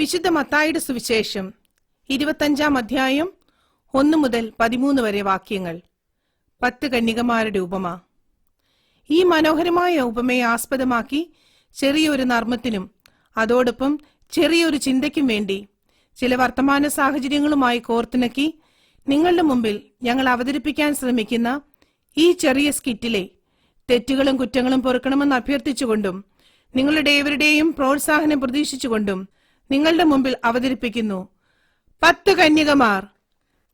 വിശുദ്ധ മത്തായുടെ സുവിശേഷം ഇരുപത്തഞ്ചാം അധ്യായം ഒന്നു മുതൽ പതിമൂന്ന് വരെ വാക്യങ്ങൾ. പത്ത് കന്യകമാരുടെ ഉപമ. ഈ മനോഹരമായ ഉപമയെ ആസ്പദമാക്കി ചെറിയൊരു നർമ്മത്തിനും അതോടൊപ്പം ചെറിയൊരു ചിന്തയ്ക്കും വേണ്ടി ചില വർത്തമാന സാഹചര്യങ്ങളുമായി കോർത്തിണക്കി നിങ്ങളുടെ മുമ്പിൽ ഞങ്ങൾ അവതരിപ്പിക്കാൻ ശ്രമിക്കുന്ന ഈ ചെറിയ സ്കിറ്റിലെ തെറ്റുകളും കുറ്റങ്ങളും പൊറുക്കണമെന്ന് അഭ്യർത്ഥിച്ചുകൊണ്ടും നിങ്ങളുടെ ഏവരുടെയും പ്രോത്സാഹനം പ്രതീക്ഷിച്ചുകൊണ്ടും നിങ്ങളുടെ മുമ്പിൽ അവതരിപ്പിക്കുന്നു. പത്ത് കന്യകമാർ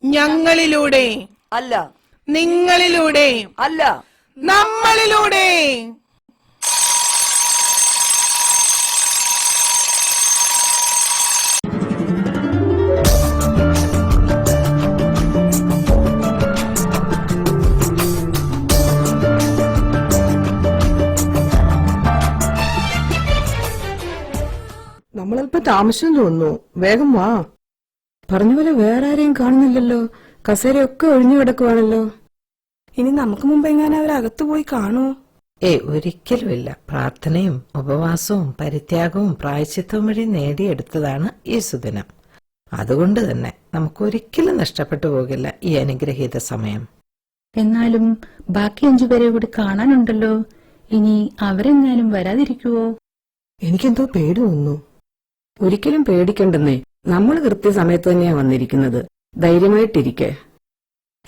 ഞങ്ങളിലൂടെ. അല്ല. നിങ്ങളിലൂടെ. അല്ല. നമ്മളിലൂടെ. താമസം തോന്നുന്നു. വേഗം വാ. പറഞ്ഞ പോലെ വേറെ ആരെയും കാണുന്നില്ലല്ലോ. കസേരയൊക്കെ ഒഴിഞ്ഞു കിടക്കുവാണല്ലോ. ഇനി നമുക്ക് മുമ്പ് എങ്ങാനും അവരകത്തു പോയി കാണൂ. ഏ ഒരിക്കലുമില്ല. പ്രാർത്ഥനയും ഉപവാസവും പരിത്യാഗവും പ്രായച്ചിത്വം വഴി നേടിയെടുത്തതാണ് ഈ സുദിനം അതുകൊണ്ട് തന്നെ നമുക്ക് ഒരിക്കലും നഷ്ടപ്പെട്ടു പോകില്ല ഈ അനുഗ്രഹീത സമയം. എന്നാലും ബാക്കി അഞ്ചുപേരെ കൂടി കാണാനുണ്ടല്ലോ. ഇനി അവരെങ്ങാനും വരാതിരിക്കുവോ? എനിക്കെന്തോ പേടി തോന്നുന്നു. ഒരിക്കലും പേടിക്കണ്ടെന്നേ. നമ്മൾ കൃത്യസമയത്ത് തന്നെയാ വന്നിരിക്കുന്നത്. ധൈര്യമായിട്ടിരിക്കെ.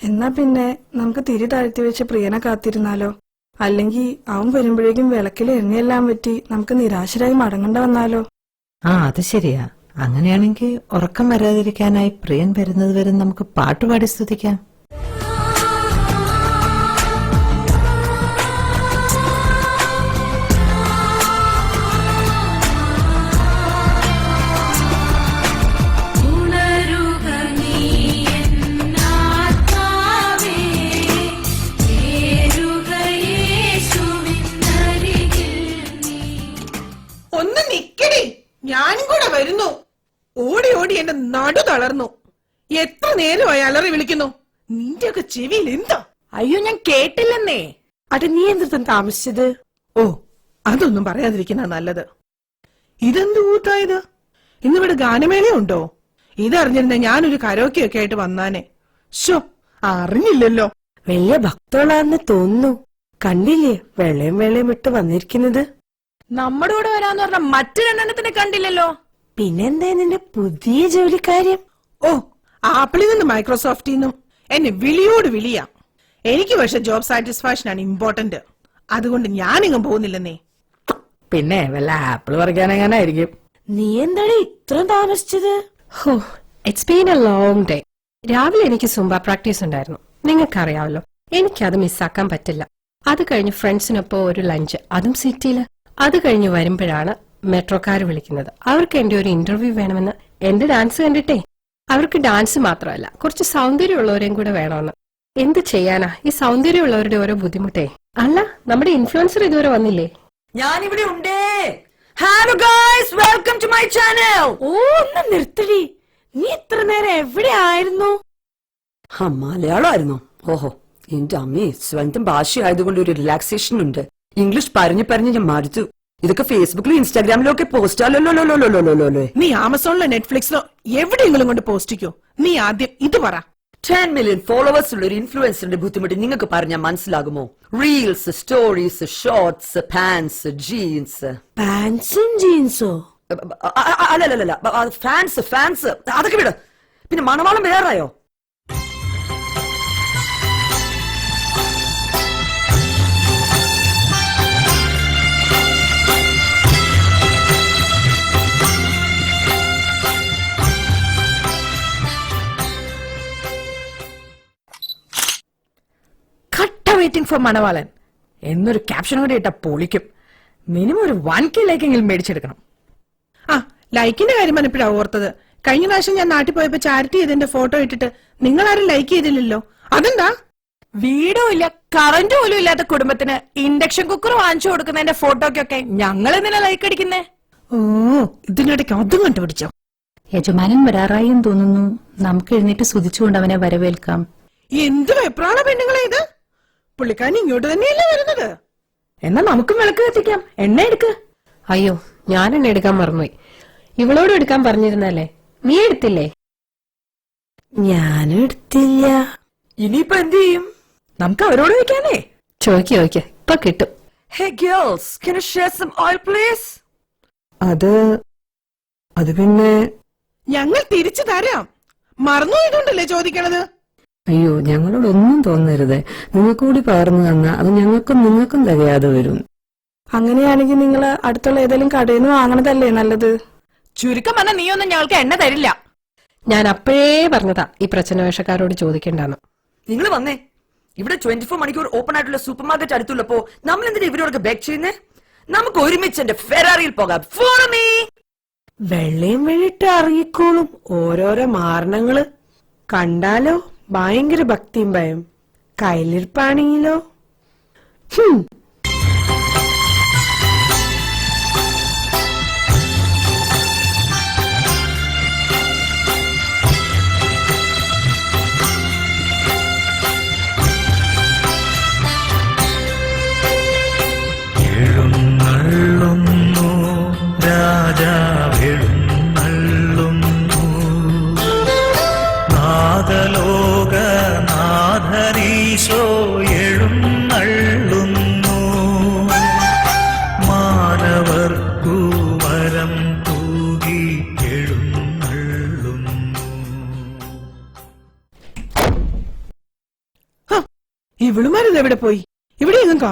എന്നാ പിന്നെ നമുക്ക് തിരി താഴ്ത്തി വെച്ച് പ്രിയനെ കാത്തിരുന്നാലോ? അല്ലെങ്കിൽ അവൻ വരുമ്പോഴേക്കും വിളക്കിൽ എണ്ണയെല്ലാം പറ്റി നമുക്ക് നിരാശരായി മടങ്ങേണ്ട വന്നാലോ? ആ അത് ശരിയാ. അങ്ങനെയാണെങ്കിൽ ഉറക്കം വരാതിരിക്കാനായി പ്രിയൻ വരുന്നത് വരെ നമുക്ക് പാട്ടുപാടി സ്തുതിക്കാം. തളർന്നു എത്ര നേരമായി അലറി വിളിക്കുന്നു. നിന്റെയൊക്കെ ചെവിയിൽ എന്താ? അയ്യോ ഞാൻ കേട്ടില്ലെന്നേ. അത് നീ എന്തിട്ടും താമസിച്ചത്? ഓ അതൊന്നും പറയാതിരിക്കുന്ന നല്ലത്. ഇതെന്ത് കൂത്തായത് ഇന്നിവിടെ ഗാനമേളയുണ്ടോ? ഇതറിഞ്ഞിരുന്ന ഞാനൊരു കരോക്കിയൊക്കെ ആയിട്ട് വന്നാനെ. ഷോ അറിഞ്ഞില്ലല്ലോ. വലിയ ഭക്തളാന്ന് തോന്നുന്നു. കണ്ടില്ലേ വെള്ളയും വെള്ളയും ഇട്ട് വന്നിരിക്കുന്നത്? നമ്മുടെ കൂടെ വരാന്ന് പറഞ്ഞ മറ്റു രണ്ടെണ്ണത്തിനെ കണ്ടില്ലല്ലോ. പിന്നെന്താ നിന്റെ പുതിയ ജോലിക്കാര്യം? ഓ ആപ്പിളിൽ നിന്ന് മൈക്രോസോഫ്റ്റിൽ നിന്നും. എന്നെ വിളിയോട് വിളിയാ. എനിക്ക് പക്ഷെ ജോബ് സാറ്റിസ്ഫാക്ഷൻ ആണ് ഇമ്പോർട്ടന്റ് അതുകൊണ്ട് ഞാൻ ഞാനിങ്ങും പോകുന്നില്ലെന്നേ. പിന്നെ വല്ല ആപ്പിൾ പറിക്കാനെങ്ങാനായിരിക്കും നീ എന്താണ് ഇത്ര താമസിച്ചത്? ഹോ it's been a long day രാവിലെ എനിക്ക് സുംബ പ്രാക്ടീസ് ഉണ്ടായിരുന്നു. നിങ്ങൾക്കറിയാമല്ലോ എനിക്കത് മിസ്സാക്കാൻ പറ്റില്ല. അത് കഴിഞ്ഞ് ഫ്രണ്ട്സിനൊപ്പം ഒരു ലഞ്ച് അതും സിറ്റിയിൽ. അത് കഴിഞ്ഞ് വരുമ്പോഴാണ് മെട്രോക്കാർ വിളിക്കുന്നത്. അവർക്ക് എന്റെ ഒരു ഇന്റർവ്യൂ വേണമെന്ന്. എന്റെ ഡാൻസ് കണ്ടിട്ടേ. അവർക്ക് ഡാൻസ് മാത്രമല്ല കുറച്ച് സൗന്ദര്യമുള്ളവരെയും കൂടെ വേണമെന്ന് എന്ത് ചെയ്യാനാ? ഈ സൗന്ദര്യമുള്ളവരുടെ ഓരോ ബുദ്ധിമുട്ടേ. അല്ല നമ്മുടെ ഇൻഫ്ലുവൻസർ ഇതുവരെ വന്നില്ലേ? ഞാൻ ഇവിടെ ഉണ്ടേ. Hello guys welcome to my channel ഓ ഒന്ന് നിർത്തടി. നീ ഇത്ര നേരം എവിടെ ആയിരുന്നു? ആ മലയാളമായിരുന്നു ഓഹോ എന്റെ അമ്മേ സ്വന്തം ഭാഷയായതുകൊണ്ട് ഒരു റിലാക്സേഷൻ ഉണ്ട്. ഇംഗ്ലീഷ് പറഞ്ഞു പറഞ്ഞ് ഞാൻ മടുത്തു. ഇതൊക്കെ ഫേസ്ബുക്കിലും ഇൻസ്റ്റാഗ്രാമിലും ഒക്കെ പോസ്റ്റ് നീ ആമസോണിലോ നെറ്റ്ഫ്ലിക്സിലോ എവിടെയെങ്കിലും കൊണ്ട് പോസ്റ്റിക്കോ? നീ ആദ്യം ഇത് പറ. ടെൻ മില്യൺ ഫോളോവേഴ്സ് ഉള്ള ഒരു ഇൻഫ്ലുവൻസറിന്റെ ബുദ്ധിമുട്ട് നിങ്ങൾക്ക് പറഞ്ഞാൽ മനസ്സിലാകുമോ? Reels stories shorts pants jeans പാൻസും ജീൻസോ അല്ലല്ല ഫാൻസ് ഫാൻസ് അതൊക്കെ വിട്. പിന്നെ മണവാളം വേറെയോ വെയിറ്റിംഗ് ഫോർ മണവാളൻ. എന്നൊരു ക്യാപ്ഷൻ കൂടി ഇട്ട പൊളിക്കും. മിനിമം ഒരു വൺ കെ ലൈക്കെങ്കിലും മേടിച്ചെടുക്കണം. ആ ലൈക്കിന്റെ കാര്യമാണ് ഇപ്പോഴാണ് ഓർത്തത്. കഴിഞ്ഞ പ്രാവശ്യം ഞാൻ നാട്ടിൽ പോയപ്പോ ചാരിറ്റി ചെയ്തതിന്റെ ഫോട്ടോ ഇട്ടിട്ട് നിങ്ങൾ ആരും ലൈക്ക് ചെയ്തില്ലല്ലോ. അതെന്താ? വീടും ഇല്ല കറണ്ട് പോലും ഇല്ലാത്ത കുടുംബത്തിന് ഇൻഡക്ഷൻ കുക്കർ വാങ്ങിച്ചു കൊടുക്കുന്നതിന്റെ ഫോട്ടോക്കൊക്കെ ഞങ്ങൾ എന്തിനാ ലൈക്ക് അടിക്കുന്നേ? ഓ ഇതിനിടയ്ക്ക് അതും കണ്ടുപിടിച്ചോ. യജമാനൻ വരാറായി തോന്നുന്നു. നമുക്ക് എഴുന്നേറ്റ് സ്തുതിച്ചുകൊണ്ട് അവനെ വരവേൽക്കാം. എന്ത് വെപ്രാള പെണ്ണുങ്ങളെ ഇത്? പുള്ളിക്കാരൻ ഇങ്ങോട്ട് തന്നെയല്ലേ വരുന്നത്? എന്നാ നമുക്കും വിളക്ക് കത്തിക്കാം. എണ്ണ എടുക്ക. അയ്യോ ഞാൻ എണ്ണ എടുക്കാൻ മറന്നുപോയി. ഇവളോട് എടുക്കാൻ പറഞ്ഞിരുന്നല്ലേ? നീ എടുത്തില്ലേ? ഞാനും എടുത്തില്ല. ഇനിയിപ്പോ എന്ത് ചെയ്യും? നമുക്ക് അവരോട് വെക്കാനേ ചോക്കി ചോദിക്ക്. ഇപ്പൊ കിട്ടും. Hey girls can you share some oil please അത് അത് പിന്നെ ഞങ്ങൾ തിരിച്ചു തരാം. മറന്നുപോയതുകൊണ്ടല്ലേ ചോദിക്കണത്? അയ്യോ ഞങ്ങളോടൊന്നും തോന്നരുത്. നിങ്ങൾക്കൂടി പകർന്നു തന്നാ അത് ഞങ്ങൾക്കും നിങ്ങൾക്കും തികയാതെ വരും. അങ്ങനെയാണെങ്കിൽ നിങ്ങൾ അടുത്തുള്ള ഏതെങ്കിലും കടയിൽ നിന്ന് വാങ്ങണതല്ലേ നല്ലത്? ചുരുക്കം പറഞ്ഞ നീയൊന്നും ഞങ്ങൾക്ക് എണ്ണ തരില്ല. ഞാൻ അപ്പോഴേ പറഞ്ഞതാ ഈ പ്രശ്നവേഷക്കാരോട് ചോദിക്കേണ്ടെന്ന്. ചോദിക്കണ്ടെന്ന് നിങ്ങൾ വന്നേ. ഇവിടെ ട്വന്റി ഫോർ മണിക്കൂർ ഓപ്പൺ ആയിട്ടുള്ള സൂപ്പർ മാർക്കറ്റ് അടുത്തുള്ളപ്പോ നമ്മൾ എന്തിനാ ഇവരോടൊക്കെ ബാക്ക് ചെയ്യുന്നേ? നമുക്ക് ഒരുമിച്ച് എന്റെ ഫെറാറിയിൽ പോകാം. ഫോർ മീ വെള്ളയും വെള്ളിട്ട് അറിയിക്കോളും ഓരോരോ മാരണങ്ങൾ. കണ്ടാലോ? ഭയങ്കര ഭക്തിയും ഭയം. കയ്യിലിരിപ്പാണെങ്കിലോ?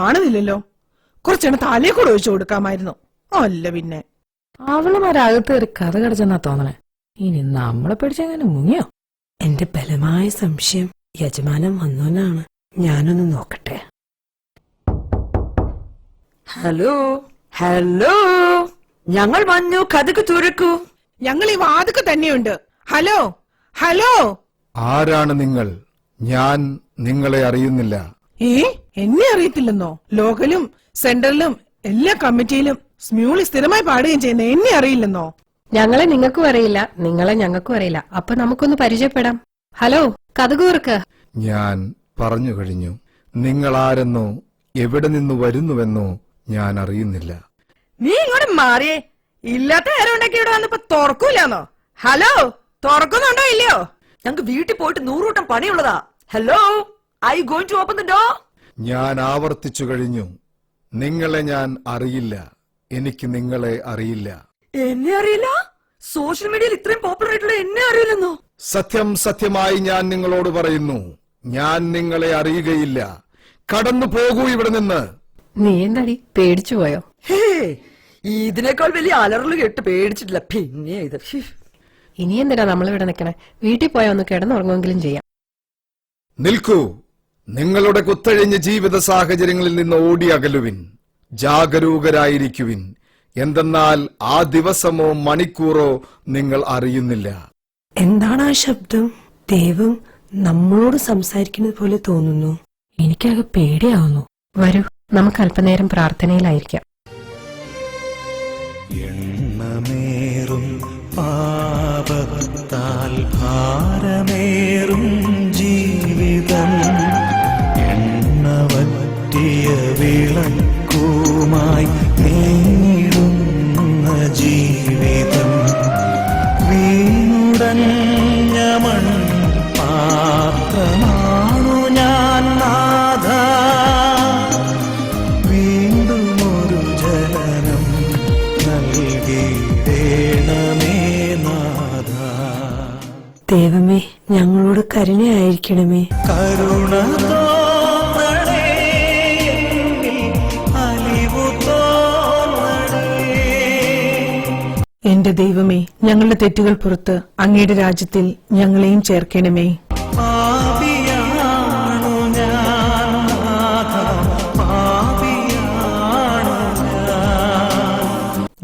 കാണുന്നില്ലല്ലോ. കുറച്ചെണ്ണം തലേ കൂടെ ഒഴിച്ചു കൊടുക്കാമായിരുന്നു. അല്ല പിന്നെ. അവളുമാരകത്ത് കയറി കഥ കടച്ചെന്നാ തോന്നണേ. ഇനി നമ്മളെ പിടിച്ചെങ്ങനെ മുങ്ങിയോ? എന്റെ ബലമായ സംശയം യജമാനൻ വന്നോനാണ്. ഞാനൊന്ന് നോക്കട്ടെ. Hello hello. ഞങ്ങൾ വന്നു കഥക്ക് തുറക്കൂ ഞങ്ങൾ ഈ വാതുക്ക് തന്നെയുണ്ട്. Hello hello. ആരാണ് നിങ്ങൾ? ഞാൻ നിങ്ങളെ അറിയുന്നില്ല. ഏ? എന്നെ അറിയത്തില്ലെന്നോ? ലോക്കലും സെൻട്രലിലും എല്ലാ കമ്മിറ്റിയിലും സ്മ്യൂളി സ്ഥിരമായി പാടുകയും ചെയ്യുന്ന എന്നെ അറിയില്ലെന്നോ? ഞങ്ങളെ നിങ്ങൾക്കും അറിയില്ല നിങ്ങളെ ഞങ്ങൾക്കും അറിയില്ല. അപ്പൊ നമുക്കൊന്ന് പരിചയപ്പെടാം. ഹലോ കഥകൂർക്ക്. ഞാൻ പറഞ്ഞു കഴിഞ്ഞു. നിങ്ങൾ ആരെന്നോ എവിടെ നിന്ന് വരുന്നുവെന്നോ ഞാൻ അറിയുന്നില്ല. നീ ഇങ്ങോട്ട് മാറിയേ. ഇല്ലാത്ത ആരോണ്ടൊക്കെ ഉണ്ടാക്കി ഇവിടെ വന്നപ്പോ തുറക്കൂലെന്നോ? ഹലോ തുറക്കുന്നുണ്ടോ ഇല്ലയോ? ഞങ്ങക്ക് വീട്ടിൽ പോയിട്ട് നൂറുകൂട്ടം പണിയുള്ളതാ. Hello? I going to open the door ഞാൻ ആവർത്തിച്ചു കഴിഞ്ഞു. നിങ്ങളെ ഞാൻ അറിയില്ല. എനിക്ക് നിങ്ങളെ അറിയില്ല. എന്നെ അറിയില്ല? സോഷ്യൽ മീഡിയയിൽ ഇത്രയും പോപ്പുലർ ആയിട്ടുള്ള എന്നെ അറിയില്ലെന്നോ? സത്യം സത്യമായി ഞാൻ നിങ്ങളോട് പറയുന്നു. ഞാൻ നിങ്ങളെ അറിയുകയില്ല. കടന്നു പോകൂ ഇവിടെ നിന്ന്. നീ എന്താടി? പേടിച്ചു പോയോ? ഹേ ഇതിനേക്കാൾ വലിയ അലറൽ കേട്ട് പേടിച്ചിട്ടില്ല. പിന്നെ ഇത്. ഹി. ഇനി എന്തിനാ നമ്മളിവിടെ നിൽക്കണേ വീട്ടിൽ പോയാ ഒന്ന് കിടന്നുറങ്ങുമെങ്കിലും ചെയ്യാം. നിൽക്കൂ. നിങ്ങളുടെ കുത്തഴിഞ്ഞ ജീവിത സാഹചര്യങ്ങളിൽ നിന്ന് ഓടി അകലുവിൻ ജാഗരൂകരായിരിക്കുവിൻ. എന്തെന്നാൽ ആ ദിവസമോ മണിക്കൂറോ നിങ്ങൾ അറിയുന്നില്ല. എന്താണ് ആ ശബ്ദം? ദൈവം നമ്മളോട് സംസാരിക്കുന്നത് പോലെ തോന്നുന്നു. എനിക്കത് പേടിയാവുന്നു. വരൂ നമുക്ക് അല്പനേരം പ്രാർത്ഥനയിലായിരിക്കാം. എണ്ണമേറും പാപത്താൽ ഭാരമേറും ദൈവമേ ഞങ്ങളോട് കരുണയായിരിക്കണമേ. കരുണ എന്റെ ദൈവമേ ഞങ്ങളുടെ തെറ്റുകൾ പുറത്ത് അങ്ങയുടെ രാജ്യത്തിൽ ഞങ്ങളെയും ചേർക്കണമേ.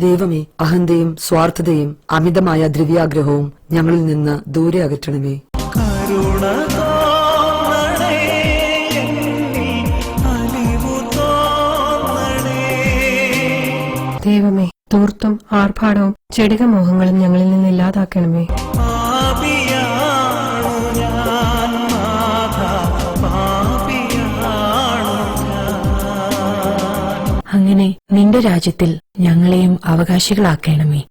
ദൈവമേ അഹന്തയും സ്വാർത്ഥതയും അമിതമായ ദ്രവ്യാഗ്രഹവും ഞങ്ങളിൽ നിന്ന് ദൂരെ അകറ്റണമേ. കരുണ അലിവു തോന്നണേ ദൈവമേ തൂർത്തും ആർഭാടവും ചെടിക മോഹങ്ങളും ഞങ്ങളിൽ നിന്ന് ഇല്ലാതാക്കണമേ. നിന്റെ രാജ്യത്തിൽ ഞങ്ങളെയും അവകാശികളാക്കണമേ.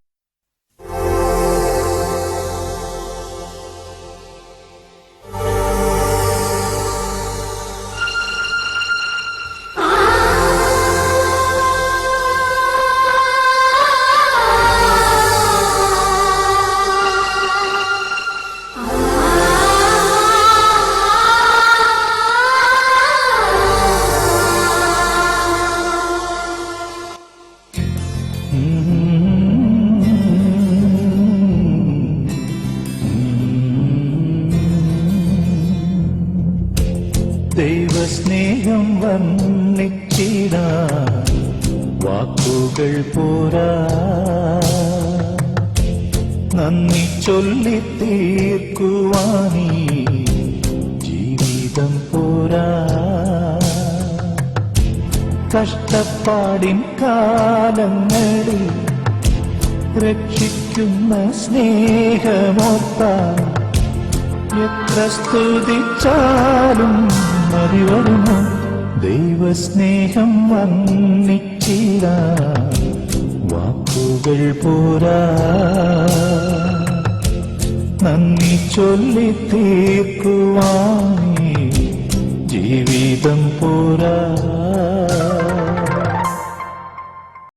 വർണിച്ചിടാ വാക്കുകൾ പോരാ. നന്ദി ചൊല്ലി തീർക്കുവാനീ ജീവിതം പോരാ. കഷ്ടപ്പാടിൻ കാലങ്ങളിൽ രക്ഷിക്കുന്ന സ്നേഹമോത്ത എത്ര സ്തുതിച്ചാലും മതി ദൈവസ്നേഹം വന്നിച്ചില്ല വാക്കുകൾ പോരാ. നന്ദി ചൊല്ലി തീർക്കുവാൻ ജീവിതം പോരാ.